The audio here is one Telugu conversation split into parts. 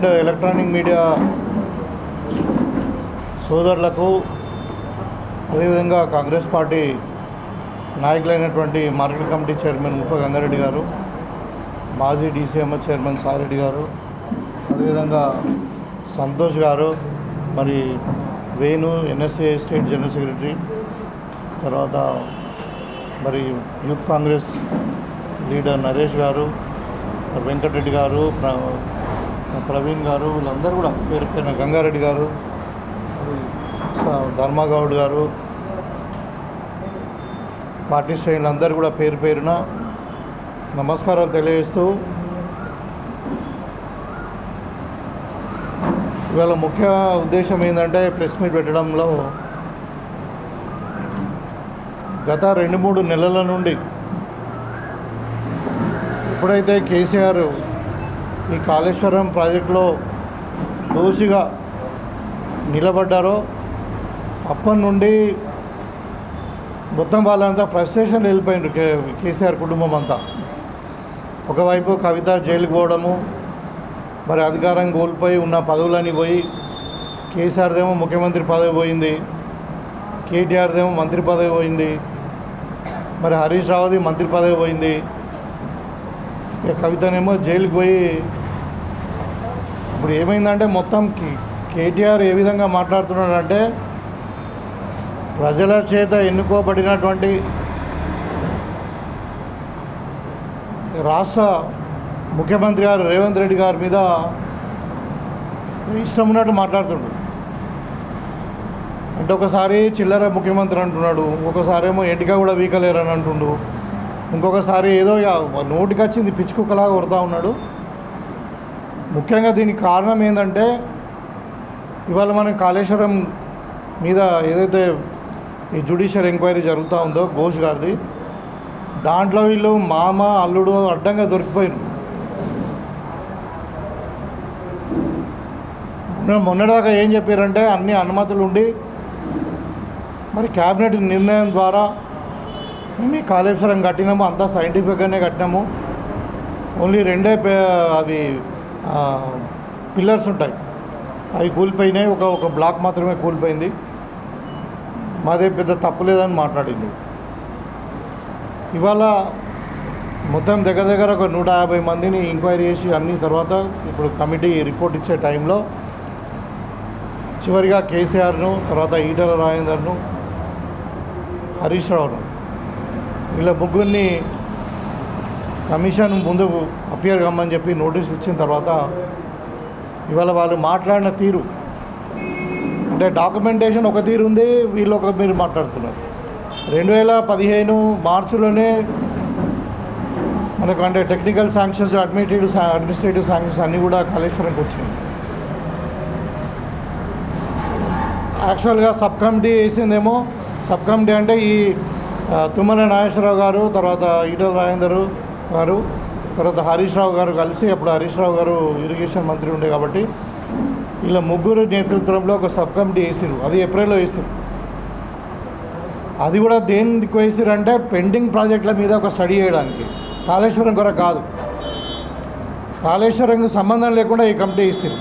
అండ్ ఎలక్ట్రానిక్ మీడియా సోదరులకు అదేవిధంగా Congress party నాయకులైనటువంటి market committee chairman Muppa Gangareddy garu మాజీ డీసీఎంఎస్ చైర్మన్ సారెడ్డి గారు అదేవిధంగా సంతోష్ గారు మరి Venu NSA state general secretary తర్వాత మరి యూత్ కాంగ్రెస్ లీడర్ నరేష్ గారు వెంకటరెడ్డి గారు ప్రవీణ్ గారు వీళ్ళందరూ కూడా పేరు పేరున గంగారెడ్డి గారు ధర్మగౌడ్ గారు పార్టీ శ్రేణులందరూ కూడా పేరు పేరున నమస్కారాలు తెలియజేస్తూ ఇవాళ ముఖ్య ఉద్దేశం ఏంటంటే ప్రెస్ మీట్ పెట్టడంలో గత రెండు మూడు నెలల నుండి ఎప్పుడైతే కేసీఆర్ ఈ కాళేశ్వరం ప్రాజెక్టులో దోషిగా నిలబడ్డారో అప్పటి నుండి మొత్తం వాళ్ళంతా ఫ్రస్ట్రేషన్ వెళ్ళిపోయిండ్రు కే కేసీఆర్ కుటుంబం అంతా. ఒకవైపు కవిత జైలుకు పోవడము మరి అధికారం కోల్పోయి ఉన్న పదవులని పోయి కేసీఆర్దేమో ముఖ్యమంత్రి పదవి పోయింది కేటీఆర్దేమో మంత్రి పదవి పోయింది మరి హరీష్ రావుది మంత్రి పదవి పోయింది. ఇక కవితనేమో జైలుకి పోయి ఇప్పుడు ఏమైందంటే మొత్తం కే- కేటీఆర్ ఏ విధంగా మాట్లాడుతున్నాడంటే ప్రజల చేత ఎన్నుకోబడినటువంటి రాష్ట్ర ముఖ్యమంత్రి గారు రేవంత్ రెడ్డి గారి మీద ఇష్టం ఉన్నట్టు మాట్లాడుతుండు అంటే ఒకసారి చిల్లర ముఖ్యమంత్రి అంటున్నాడు ఒకసారి ఏమో ఎంటిక కూడా వీకలేరని అంటుండు ఇంకొకసారి ఏదో ఇక నోటికి వచ్చింది పిచ్చుకుక్కలాగా కొడతా ఉన్నాడు. ముఖ్యంగా దీనికి కారణం ఏంటంటే ఇవాళ మనం కాళేశ్వరం మీద ఏదైతే ఈ జుడిషియల్ ఎంక్వైరీ జరుగుతూ ఉందో ఘోష్ గారిది దాంట్లో వీళ్ళు మామ అల్లుడు అడ్డంగా దొరికిపోయారు. మొన్నటిదాకా ఏం చెప్పారంటే అన్ని అనుమతులు ఉండి మరి క్యాబినెట్ నిర్ణయం ద్వారా మేము ఈ కాళేశ్వరం కట్టినాము అంతా సైంటిఫిక్గానే కట్టినాము. ఓన్లీ రెండే పే అవి పిల్లర్స్ ఉంటాయి. అవి కూలిపోయినాయి. ఒక ఒక బ్లాక్ మాత్రమే కూలిపోయింది. మాదే పెద్ద తప్పు లేదని మాట్లాడింది. ఇవాళ మొత్తం దగ్గర దగ్గర ఒక నూట యాభై మందిని ఎంక్వైరీ చేసి అన్ని తర్వాత ఇప్పుడు కమిటీ రిపోర్ట్ ఇచ్చే టైంలో చివరిగా కేసీఆర్ను తర్వాత ఈటల రాజేందర్ను హరీష్ రావును వీళ్ళ ముగ్గురిని కమిషన్ ముందు అపియర్ కమ్మని చెప్పి నోటీస్ ఇచ్చిన తర్వాత ఇవాళ వాళ్ళు మాట్లాడిన తీరు. అంటే డాక్యుమెంటేషన్ ఒక తీరు ఉంది వీళ్ళు ఒక మీరు మాట్లాడుతున్నారు. రెండు వేల పదిహేను మార్చిలోనే మనకు అంటే technical sanctions administrative administrative sanctions అన్నీ కూడా కాళేశ్వరంకి వచ్చింది యాక్చువల్గా సబ్ కమిటీ వేసిందేమో సబ్ కమిటీ అంటే ఈ తుమ్మల నాగేశ్వరరావు గారు తర్వాత ఈటల రాజేందరు గారు తర్వాత హరీష్ రావు గారు కలిసి అప్పుడు హరీష్ రావు గారు ఇరిగేషన్ మంత్రి ఉండే కాబట్టి ఇలా ముగ్గురు నేతృత్వంలో ఒక సబ్ కమిటీ వేసిరు అది ఏప్రిల్లో వేసిరు అది కూడా దేనికి వేసిరు అంటే పెండింగ్ ప్రాజెక్టుల మీద ఒక స్టడీ చేయడానికి. కాళేశ్వరం కొరకు కాదు. కాళేశ్వరంకి సంబంధం లేకుండా ఈ కమిటీ వేసిరు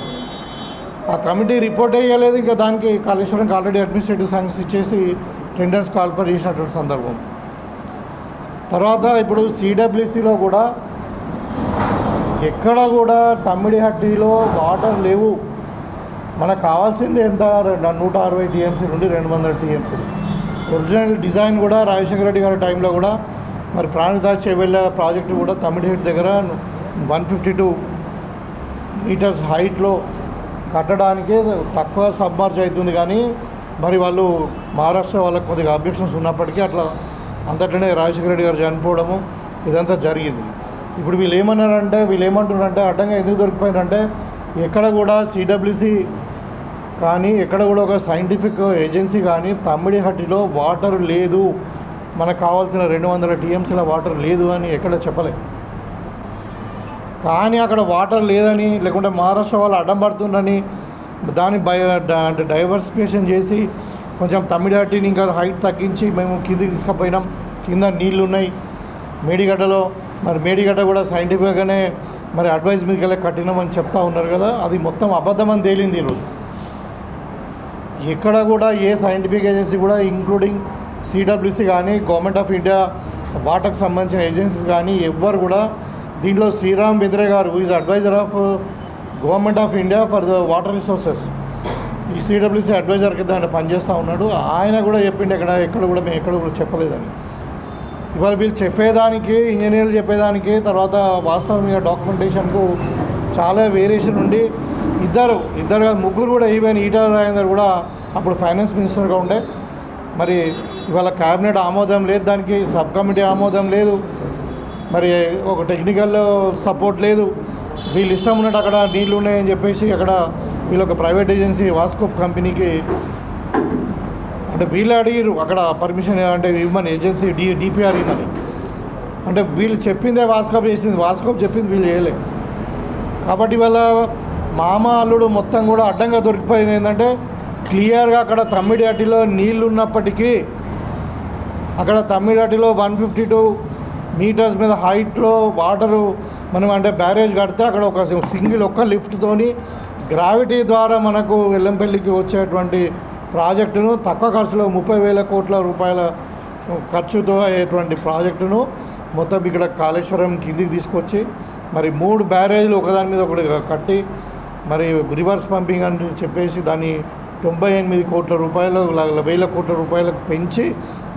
ఆ కమిటీ రిపోర్ట్ వేయలేదు ఇంకా దానికి కాళేశ్వరంకి ఆల్రెడీ అడ్మినిస్ట్రేటివ్ శాంక్షన్స్ ఇచ్చేసి టెండర్స్ కాల్ఫర్ చేసినటువంటి సందర్భం. తర్వాత ఇప్పుడు సిడబ్ల్యూసిలో కూడా ఎక్కడ కూడా తమ్మిడిహట్టిలో వాటర్ లేవు. మనకు కావాల్సింది ఎంత? నూట అరవై టీఎంసీ నుండి రెండు వందల టీఎంసీలు ఒరిజినల్ డిజైన్ కూడా రాజశేఖర రెడ్డి గారి టైంలో కూడా మరి ప్రాణిదా వెళ్ళే ప్రాజెక్టు కూడా తమిడిహట్టి దగ్గర వన్ ఫిఫ్టీ టూ మీటర్స్ హైట్లో కట్టడానికి తక్కువ సబ్మార్జ్ అవుతుంది కానీ మరి వాళ్ళు మహారాష్ట్ర వాళ్ళకి కొద్దిగా అబ్జెక్షన్స్ ఉన్నప్పటికీ అట్లా అంతట్లోనే రాజశేఖర రెడ్డి గారు చనిపోవడము ఇదంతా జరిగింది. ఇప్పుడు వీళ్ళు ఏమన్నారంటే వీళ్ళు ఏమంటున్నారంటే అడ్డంగా ఎందుకు దొరికిపోయినంటే ఎక్కడ కూడా సిడబ్ల్యూసి కానీ ఎక్కడ కూడా ఒక సైంటిఫిక్ ఏజెన్సీ కానీ తమ్మిడిహట్టిలో వాటర్ లేదు. మనకు కావాల్సిన రెండు వందల టీఎంసీల వాటర్ లేదు అని ఎక్కడ చెప్పలేదు కానీ అక్కడ వాటర్ లేదని లేకుంటే మహారాష్ట్ర వాళ్ళు అడ్డం పడుతుందని దాన్ని బయ అంటే డైవర్సిఫికేషన్ చేసి కొంచెం తమిడాటిని ఇంకా హైట్ తగ్గించి మేము కిందికి తీసుకుపోయినాం. కింద నీళ్ళు ఉన్నాయి మేడిగడ్డలో మరి మేడిగడ్డ కూడా సైంటిఫిక్గానే మరి అడ్వైజ్ మీకు వెళ్ళి కఠినమని చెప్తా ఉన్నారు కదా అది మొత్తం అబద్ధమని తేలింది ఈరోజు ఎక్కడ కూడా ఏ సైంటిఫిక్ ఏజెన్సీ కూడా ఇంక్లూడింగ్ సిడబ్ల్యూసి కానీ గవర్నమెంట్ ఆఫ్ ఇండియా వాటర్కి సంబంధించిన ఏజెన్సీస్ కానీ ఎవ్వరు కూడా దీంట్లో Sriram Bedre garu is adviser of government of India for the water resources ఈ సిడబ్ల్యూసీ అడ్వైజర్ కింద ఆయన పనిచేస్తూ ఉన్నాడు. ఆయన కూడా చెప్పిండు ఎక్కడ ఎక్కడ కూడా మేము ఎక్కడ కూడా చెప్పలేదని. ఇవాళ వీళ్ళు చెప్పేదానికి ఇంజనీర్లు చెప్పేదానికి తర్వాత వాస్తవంగా డాక్యుమెంటేషన్కు చాలా వేరియేషన్ ఉండి ఇద్దరు ఇద్దరు కాదు ముగ్గురు కూడా ఈవెన్ ఈటల రాజేందర్ కూడా అప్పుడు ఫైనాన్స్ మినిస్టర్గా ఉండే. మరి ఇవాళ క్యాబినెట్ ఆమోదం లేదు దానికి సబ్ కమిటీ ఆమోదం లేదు. మరి ఒక టెక్నికల్ సపోర్ట్ లేదు. వీళ్ళు ఇష్టం ఉన్నట్టు అక్కడ నీళ్ళు ఉన్నాయని చెప్పేసి అక్కడ వీళ్ళు ఒక ప్రైవేట్ ఏజెన్సీ వాస్కోప్ కంపెనీకి అంటే వీళ్ళు అడిగారు అక్కడ పర్మిషన్ అంటే ఇవ్వమని ఏజెన్సీ డి డిపిఆర్ ఇవ్వమని. అంటే వీళ్ళు చెప్పిందే వాస్కోప్ చేసింది వాస్కోప్ చెప్పింది వీళ్ళు చేయలే. కాబట్టి వాళ్ళ మామ అల్లుడు మొత్తం కూడా అడ్డంగా దొరికిపోయింది ఏంటంటే క్లియర్గా అక్కడ తమ్మిడిహట్టిలో నీళ్ళు ఉన్నప్పటికీ అక్కడ తమ్మిడాటిలో వన్ ఫిఫ్టీ టూ మీటర్స్ మీద హైట్లో వాటరు మనం అంటే బ్యారేజ్ కడితే అక్కడ ఒక సింగిల్ ఒక్క లిఫ్ట్తోని గ్రావిటీ ద్వారా మనకు వెల్లంపల్లికి వచ్చేటువంటి ప్రాజెక్టును తక్కువ ఖర్చులో ముప్పై వేల కోట్ల రూపాయల ఖర్చుతో అయ్యేటువంటి ప్రాజెక్టును మొత్తం ఇక్కడ కాళేశ్వరం కిందికి తీసుకొచ్చి మరి మూడు బ్యారేజ్లు ఒకదాని మీద ఒకటి కట్టి మరి రివర్స్ పంపింగ్ అని చెప్పేసి దాన్ని తొంభై ఎనిమిది కోట్ల రూపాయలు వేల కోట్ల రూపాయలకు పెంచి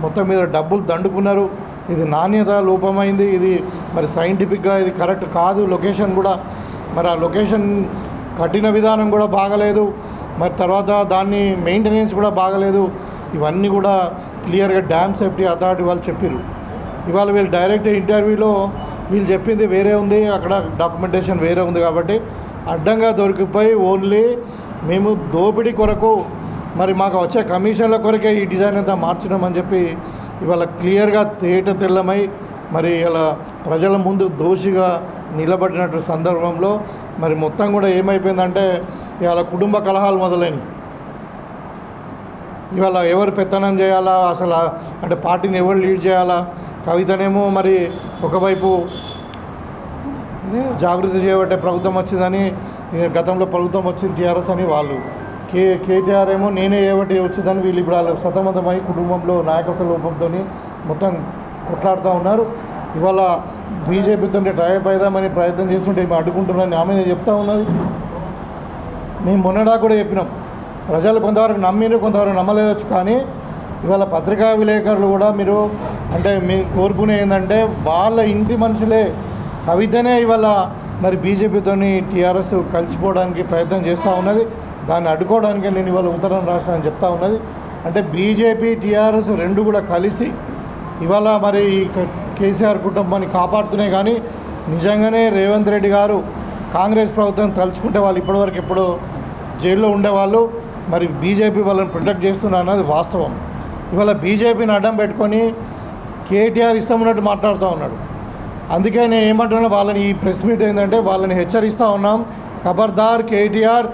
మొత్తం మీద డబ్బులు దండుకున్నారు. ఇది నాణ్యత లోపమైంది. ఇది మరి సైంటిఫిక్గా ఇది కరెక్ట్ కాదు. లొకేషన్ కూడా మరి ఆ లొకేషన్ కట్టిన విధానం కూడా బాగలేదు. మరి తర్వాత దాన్ని మెయింటెనెన్స్ కూడా బాగలేదు. ఇవన్నీ కూడా క్లియర్గా డ్యామ్ సేఫ్టీ అథారిటీ వాళ్ళు చెప్పారు ఇవాళ వీళ్ళు డైరెక్ట్ ఇంటర్వ్యూలో వీళ్ళు చెప్పింది వేరే ఉంది. అక్కడ డాక్యుమెంటేషన్ వేరే ఉంది కాబట్టి అడ్డంగా దొరికిపోయి ఓన్లీ మేము దోపిడీ కొరకు మరి మాకు వచ్చే కమిషన్ల కొరకే ఈ డిజైన్ అంతా మార్చినామని చెప్పి ఇవాళ క్లియర్గా తేట తెల్లమై మరి ఇలా ప్రజల ముందు దోషిగా నిలబడినటువంటి సందర్భంలో మరి మొత్తం కూడా ఏమైపోయిందంటే ఇవాళ కుటుంబ కలహాలు మొదలైనవి. ఇవాళ ఎవరు పెత్తనం చేయాలా? అసలు అంటే పార్టీని ఎవరు లీడ్ చేయాలా? కవితనేమో మరి ఒకవైపు జాగృతి చేయబట్టే ప్రభుత్వం వచ్చిందని గతంలో ప్రభుత్వం వచ్చింది టీఆర్ఎస్ అని వాళ్ళు. కే కేటీఆర్ ఏమో నేనే ఏవటి వచ్చిందని వీళ్ళు ఇప్పుడు వాళ్ళు సతమతమై కుటుంబంలో నాయకత్వ లోపంతో మొత్తం కొట్లాడుతూ ఉన్నారు. ఇవాళ బీజేపీతో ట్రయప్ అయిదామని ప్రయత్నం చేస్తుంటే మేము అడ్డుకుంటున్నాను ఆమె చెప్తా ఉన్నది. మేము మొన్నడా కూడా చెప్పినాం. ప్రజలు కొంతవరకు నమ్మిరు కొంతవరకు నమ్మలేదచ్చు కానీ ఇవాళ పత్రికా విలేకరులు కూడా మీరు అంటే మీ కోరుకునే ఏంటంటే వాళ్ళ ఇంటి మనుషులే కవితనే ఇవాళ మరి బీజేపీతోని టీఆర్ఎస్ కలిసిపోవడానికి ప్రయత్నం చేస్తూ ఉన్నది. దాన్ని అడ్డుకోవడానికి నేను ఇవాళ ఉత్తరం రాష్ట్రాన్ని చెప్తా ఉన్నది. అంటే బీజేపీ టీఆర్ఎస్ రెండు కూడా కలిసి ఇవాళ మరి ఈ కేసీఆర్ కుటుంబాన్ని కాపాడుతున్నాయి కానీ నిజంగానే రేవంత్ రెడ్డి గారు కాంగ్రెస్ ప్రభుత్వం తలుచుకుంటే వాళ్ళు ఇప్పటివరకు ఎప్పుడో జైల్లో ఉండేవాళ్ళు. మరి బీజేపీ వాళ్ళని ప్రొటెక్ట్ చేస్తున్నారు అన్నది వాస్తవం. ఇవాళ బీజేపీని అడ్డం పెట్టుకొని కేటీఆర్ ఇష్టం మాట్లాడుతూ ఉన్నాడు. అందుకే నేను ఏమంటున్నా వాళ్ళని ఈ ప్రెస్ మీట్ ఏంటంటే వాళ్ళని హెచ్చరిస్తూ ఉన్నాం. ఖబర్దార్ కేటీఆర్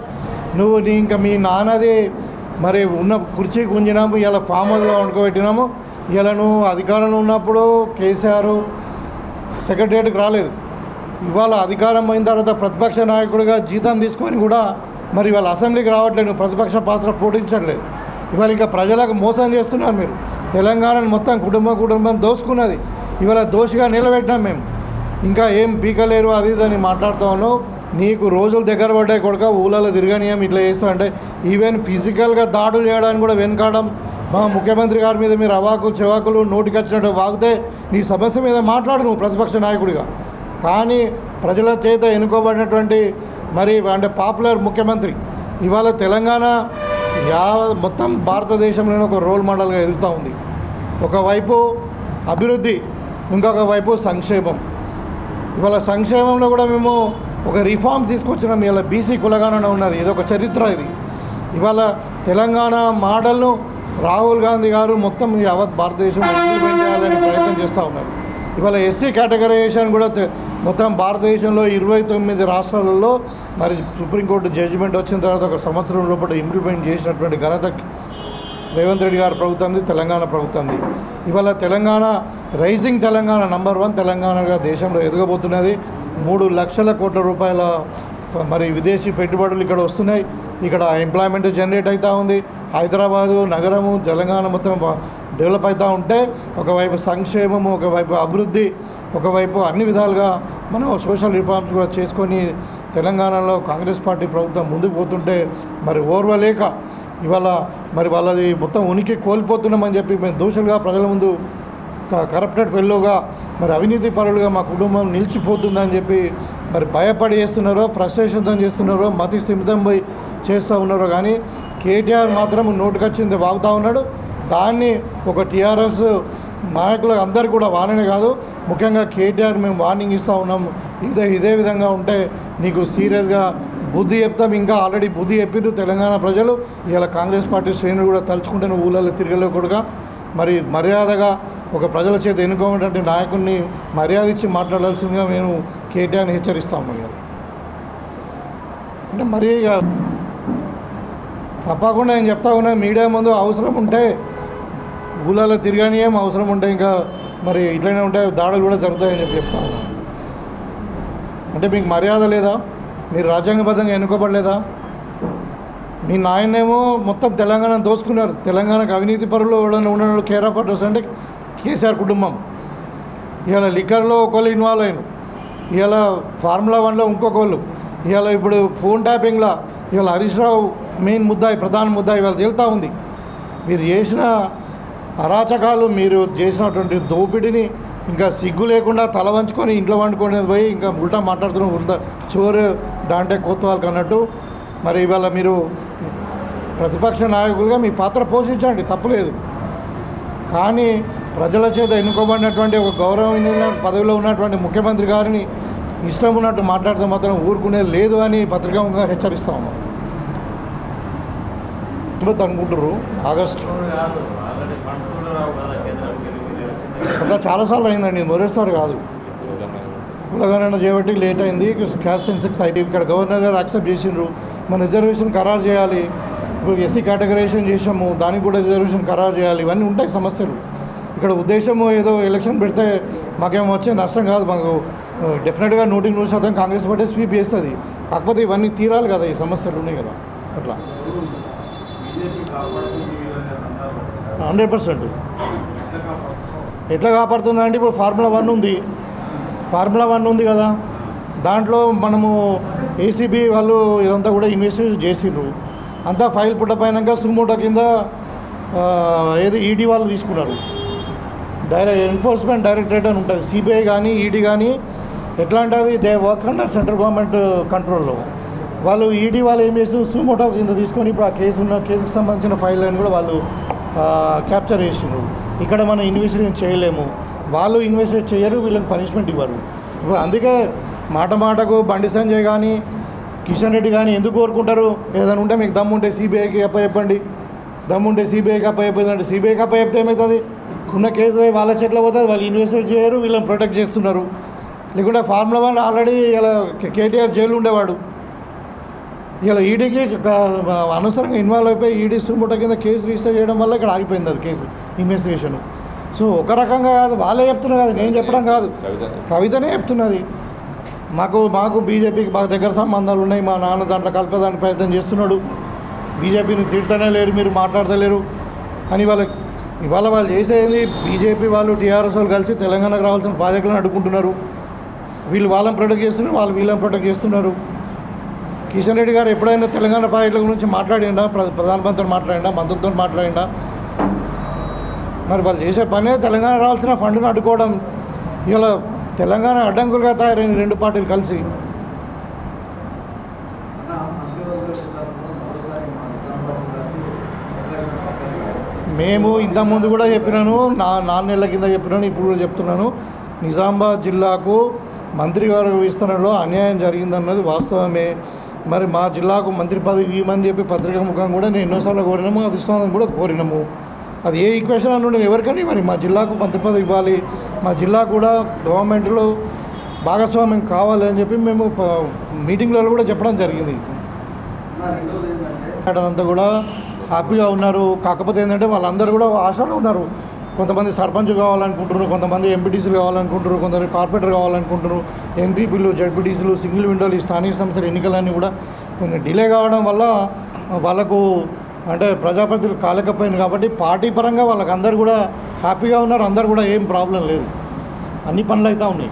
నువ్వు నీ ఇంకా మీ నాన్నది మరి ఉన్న కుర్చీ గుంజినాము ఇలా ఫామ్ హౌస్లో వండుకోబెట్టినాము. ఇలా నువ్వు అధికారంలో ఉన్నప్పుడు కేసీఆర్ సెక్రటరియట్కి రాలేదు. ఇవాళ అధికారం అయిన తర్వాత ప్రతిపక్ష నాయకుడిగా జీతం తీసుకొని కూడా మరి ఇవాళ అసెంబ్లీకి రావట్లేదు. ప్రతిపక్ష పాత్ర పోటించట్లేదు ఇవాళ ఇంకా ప్రజలకు మోసం చేస్తున్నారు మీరు. తెలంగాణను మొత్తం కుటుంబ కుటుంబం దోసుకున్నది. ఇవాళ దోషిగా నిలబెట్టినాం మేము. ఇంకా ఏం పీకలేరు అది ఇది అని మాట్లాడుతూ ఉన్నావు. నీకు రోజులు దగ్గర పడ్డాయి కొడుక ఊళ్ళలో తిరగనీయం ఇట్లా చేస్తా అంటే ఈవెన్ ఫిజికల్గా దాడులు చేయడానికి కూడా వెనకాడడం మా ముఖ్యమంత్రి గారి మీద మీరు అవాకులు చెవాకులు నోటికి వచ్చినట్టు వాగితే నీ సమస్య మీద మాట్లాడు నువ్వు ప్రతిపక్ష నాయకుడిగా. కానీ ప్రజల చేత ఎన్నుకోబడినటువంటి మరి అంటే పాపులర్ ముఖ్యమంత్రి ఇవాళ తెలంగాణ యా మొత్తం భారతదేశంలోనే ఒక రోల్ మోడల్గా ఎదుగుతూ ఉంది. ఒకవైపు అభివృద్ధి ఇంకొక వైపు సంక్షేమం. ఇవాళ సంక్షేమంలో కూడా మేము ఒక రిఫార్మ్ తీసుకొచ్చినాం. ఇవాళ బీసీ కులగానే ఉన్నది. ఇది ఒక చరిత్ర ఇది. ఇవాళ తెలంగాణ మోడల్ను రాహుల్ గాంధీ గారు మొత్తం యావత్ భారతదేశం ఇంప్లిమెంట్ చేయాలని ప్రయత్నం చేస్తూ ఉన్నారు. ఇవాళ ఎస్సీ కేటగరైజేషన్ కూడా మొత్తం భారతదేశంలో ఇరవై తొమ్మిది రాష్ట్రాలలో మరి సుప్రీంకోర్టు జడ్జిమెంట్ వచ్చిన తర్వాత ఒక సంవత్సరం లోపల ఇంప్లిమెంట్ చేసినటువంటి ఘనత రేవంత్ రెడ్డి గారి ప్రభుత్వంది తెలంగాణ ప్రభుత్వంది ఇవాళ Telangana rising Telangana number one తెలంగాణగా దేశంలో ఎదగబోతున్నది. మూడు లక్షల కోట్ల రూపాయల మరి విదేశీ పెట్టుబడులు ఇక్కడ వస్తున్నాయి. ఇక్కడ ఎంప్లాయ్మెంట్ జనరేట్ అవుతూ ఉంది. హైదరాబాదు నగరము తెలంగాణ మొత్తం డెవలప్ అవుతూ ఉంటే ఒకవైపు సంక్షేమము ఒకవైపు అభివృద్ధి ఒకవైపు అన్ని విధాలుగా మనం సోషల్ రిఫార్మ్స్ కూడా చేసుకొని తెలంగాణలో కాంగ్రెస్ పార్టీ ప్రభుత్వం ముందుకు పోతుంటే మరి ఓర్వలేక ఇవాళ మరి వాళ్ళది మొత్తం ఉనికి కోల్పోతున్నామని చెప్పి మేము దోషులుగా ప్రజల ముందు కరప్టెడ్ ఫెల్లోగా మరి అవినీతి పరులుగా మా కుటుంబం నిలిచిపోతుందని చెప్పి మరి భయపడి చేస్తున్నారో ఫ్రస్ట్రేషన్తో చేస్తున్నారో మతి స్థిమితం పోయి చేస్తూ ఉన్నారో కానీ కేటీఆర్ మాత్రం నోటుకొచ్చింది వాగుతూ ఉన్నాడు. దాన్ని ఒక టీఆర్ఎస్ నాయకులు అందరు కూడా వాననే కాదు ముఖ్యంగా కేటీఆర్ మేము వార్నింగ్ ఇస్తూ ఉన్నాం ఇదే ఇదే విధంగా ఉంటే నీకు సీరియస్గా బుద్ధి చెప్తాం. ఇంకా ఆల్రెడీ బుద్ధి చెప్పిండ్రు తెలంగాణ ప్రజలు. ఇలా కాంగ్రెస్ పార్టీ శ్రేణులు కూడా తలుచుకుంటే నువ్వు ఊళ్ళలో తిరగలేకూడగా మరి మర్యాదగా ఒక ప్రజల చేత ఎన్నుకోనటువంటి నాయకుడిని మర్యాద ఇచ్చి మాట్లాడాల్సిందిగా మేము కేటీఆర్ని హెచ్చరిస్తాము అంటే మరి ఇక తప్పకుండా నేను చెప్తా ఉన్నా మీడియా ముందు అవసరం ఉంటే ఊళ్ళలో తిరగని ఏం అవసరం ఉంటే ఇంకా మరి ఇట్లనే ఉంటే దాడులు కూడా జరుగుతాయని చెప్పి చెప్తా ఉన్నా. అంటే మీకు మర్యాద లేదా? మీరు రాజ్యాంగబద్ధంగా ఎన్నుకోబడలేదా? మీ నాయనేమో మొత్తం తెలంగాణ దోచుకున్నారు తెలంగాణకు అవినీతి పరులు ఎవడన్నా ఉన్న కేర్ ఆఫ్ అడ్రస్ అంటే కేసీఆర్ కుటుంబం. ఇవాళ లిక్కర్లో ఒకళ్ళు ఇన్వాల్వ్ అయిన ఇవాళ ఫార్ములా వన్లో ఇంకొకళ్ళు. ఇవాళ ఇప్పుడు ఫోన్ ట్యాపింగ్లో ఇవాళ హరీష్ రావు మెయిన్ ముద్దాయి ప్రధాన ముద్దాయి ఇవాళ తేలుతూ ఉంది. మీరు చేసిన అరాచకాలు మీరు చేసినటువంటి దోపిడీని ఇంకా సిగ్గు లేకుండా తల వంచుకొని ఇంట్లో వండుకునేది పోయి ఇంకా ఉల్టా మాట్లాడుతున్నాం ఉల్టా చోరు డాంటే కోత్వాలకు అన్నట్టు. మరి ఇవాళ మీరు ప్రతిపక్ష నాయకులుగా మీ పాత్ర పోషించండి తప్పులేదు కానీ ప్రజల చేత ఎన్నుకోబడినటువంటి ఒక గౌరవమైన పదవిలో ఉన్నటువంటి ముఖ్యమంత్రి గారిని ఇష్టం ఉన్నట్టు మాట్లాడితే మాత్రం ఊరుకునేది లేదు అని పత్రికాముఖంగా హెచ్చరిస్తాము ఇప్పుడు అనుకుంటారు ఆగస్టు. అట్లా చాలాసార్లు అయిందండి మొదటిసారి కాదు. కులగణన చేయబట్టి లేట్ అయింది క్యాస్ట్ సెన్సెక్స్ ఐటీ ఇక్కడ గవర్నర్ గారు యాక్సెప్ట్ చేసిండ్రు. మన రిజర్వేషన్ ఖరారు చేయాలి. ఇప్పుడు ఎస్సీ కేటగరైజేషన్ చేసాము దానికి కూడా రిజర్వేషన్ ఖరారు చేయాలి. ఇవన్నీ ఉంటాయి సమస్యలు. ఇక్కడ ఉద్దేశము ఏదో ఎలక్షన్ పెడితే మాకేమో వచ్చే నష్టం కాదు. మాకు డెఫినెట్గా నూటికి నూరు శాతం కాంగ్రెస్ పార్టీ స్వీప్ చేస్తుంది. కాకపోతే ఇవన్నీ తీరాలి కదా ఈ సమస్యలు ఉన్నాయి కదా. అట్లా. Hundred percent. ఎట్లా కాపాడుతుందంటే ఇప్పుడు ఫార్ములా వన్ ఉంది. ఫార్ములా వన్ ఉంది కదా. దాంట్లో మనము ఏసీబీ వాళ్ళు ఇదంతా కూడా ఇన్వెస్టిగేషన్ చేసిండ్రు. అంతా ఫైల్ పుట్టపోయినాక సుమోటో కింద ఏది ఈడీ వాళ్ళు తీసుకున్నారు. డైరెక్ట్ ఎన్ఫోర్స్మెంట్ డైరెక్టరేట్ అని ఉంటుంది. సిబిఐ కానీ ఈడీ కానీ ఎట్లా అంటే అది they work under central government కంట్రోల్లో. వాళ్ళు ఈడీ వాళ్ళు ఏం చేసి సుమోటో కింద తీసుకొని ఇప్పుడు ఆ కేసు ఉన్న కేసుకు సంబంధించిన ఫైల్ అని కూడా వాళ్ళు క్యాప్చర్ చేసిండ్రు ఇక్కడ మనం ఇన్వెస్టిగేషన్ చేయలేము. వాళ్ళు ఇన్వెస్టిగేట్ చేయరు వీళ్ళని పనిష్మెంట్ ఇవ్వరు. ఇప్పుడు అందుకే మాట మాటకు బండి సంజయ్ కానీ కిషన్ రెడ్డి కానీ ఎందుకు కోరుకుంటారు? ఏదైనా ఉంటే మీకు దమ్ము ఉంటే సిబిఐకి అప్పచెప్పండి దమ్ము ఉంటే సిబిఐకి అప్పచెప్పండి సిబిఐకి అప్పచెప్తే ఏమవుతుంది? ఉన్న కేసు పోయి వాళ్ళ చేతిలో పోతుంది వాళ్ళు ఇన్వెస్టిగేట్ చేయరు వీళ్ళని ప్రొటెక్ట్ చేస్తున్నారు. లేకుంటే ఫార్ములా వన్ ఆల్రెడీ ఇలా కేటీఆర్ జైలు ఉండేవాడు. ఇలా ఈడీకి అనవసరంగా ఇన్వాల్వ్ అయిపోయి ఈడీ సుముట కింద కేసు రిజిస్టర్ చేయడం వల్ల ఇక్కడ ఆగిపోయింది అది కేసు ఇన్వెస్టిగేషన్ సో ఒక రకంగా కాదు వాళ్ళే చెప్తున్నారు కాదు నేను చెప్పడం కాదు. కవితనే చెప్తున్నది. మాకు మాకు బీజేపీకి బాగా దగ్గర సంబంధాలు ఉన్నాయి మా నాన్న దాంట్లో కలిపేదానికి ప్రయత్నం చేస్తున్నాడు. బీజేపీని తిడతానే లేరు మీరు మాట్లాడతలేరు. అని వాళ్ళకి ఇవాళ వాళ్ళు చేసేది బీజేపీ వాళ్ళు టీఆర్ఎస్ వాళ్ళు కలిసి తెలంగాణకు రావాల్సిన ప్రాజెక్టులను అడ్డుకుంటున్నారు. వీళ్ళు వాళ్ళని ప్రొటెక్ట్ చేస్తున్నారు వాళ్ళు వీళ్ళని ప్రొటెక్ట్ చేస్తున్నారు. కిషన్ రెడ్డి గారు ఎప్పుడైనా తెలంగాణ ప్రాజెక్టుల గురించి మాట్లాడిండా? ప్ర- మాట్లాడిండా? మంత్రులతో మాట్లాడిండా? మరి వాళ్ళు చేసే పనే తెలంగాణ రావాల్సిన ఫండ్ను అడ్డుకోవడం. ఇలా తెలంగాణ అడ్డంకులుగా తయారైన రెండు పార్టీలు కలిసి. మేము ఇంతకుముందు కూడా చెప్పినాను నా నాలుగు కింద చెప్పినాను ఇప్పుడు కూడా చెప్తున్నాను. నిజామాబాద్ జిల్లాకు మంత్రివర్గ విస్తరణలో అన్యాయం జరిగిందన్నది వాస్తవమే. మరి మా జిల్లాకు మంత్రి పదవి ఇవ్వమని చెప్పి పత్రికా ముఖం కూడా నేను ఎన్నోసార్లు కోరినాము అది ఇస్తామని కూడా కోరినాము. అది ఏ ఈక్వేషన్ అని ఎవరికని? మరి మా జిల్లాకు మంత్రి పదవి ఇవ్వాలి. మా జిల్లా కూడా గవర్నమెంట్లో భాగస్వామ్యం కావాలి అని చెప్పి మేము మీటింగ్లలో కూడా చెప్పడం జరిగింది. అంతా కూడా హ్యాపీగా ఉన్నారు. కాకపోతే ఏంటంటే వాళ్ళందరూ కూడా ఆశలో ఉన్నారు. కొంతమంది సర్పంచ్ కావాలనుకుంటున్నారు కొంతమంది ఎంపీటీసీలు కావాలనుకుంటున్నారు కొంతమంది కార్పొరేటర్ కావాలనుకుంటున్నారు ఎంపీపీలు జడ్పీటీసీలు సింగిల్ విండోలు ఈ స్థానిక సంస్థల ఎన్నికలన్నీ కూడా కొంచెం డిలే కావడం వల్ల వాళ్ళకు అంటే ప్రజాప్రతినిధులు కాలేకపోయింది కాబట్టి పార్టీ పరంగా వాళ్ళకి అందరు కూడా హ్యాపీగా ఉన్నారు అందరు కూడా ఏం ప్రాబ్లం లేదు. అన్ని పనులు అయితే ఉన్నాయి.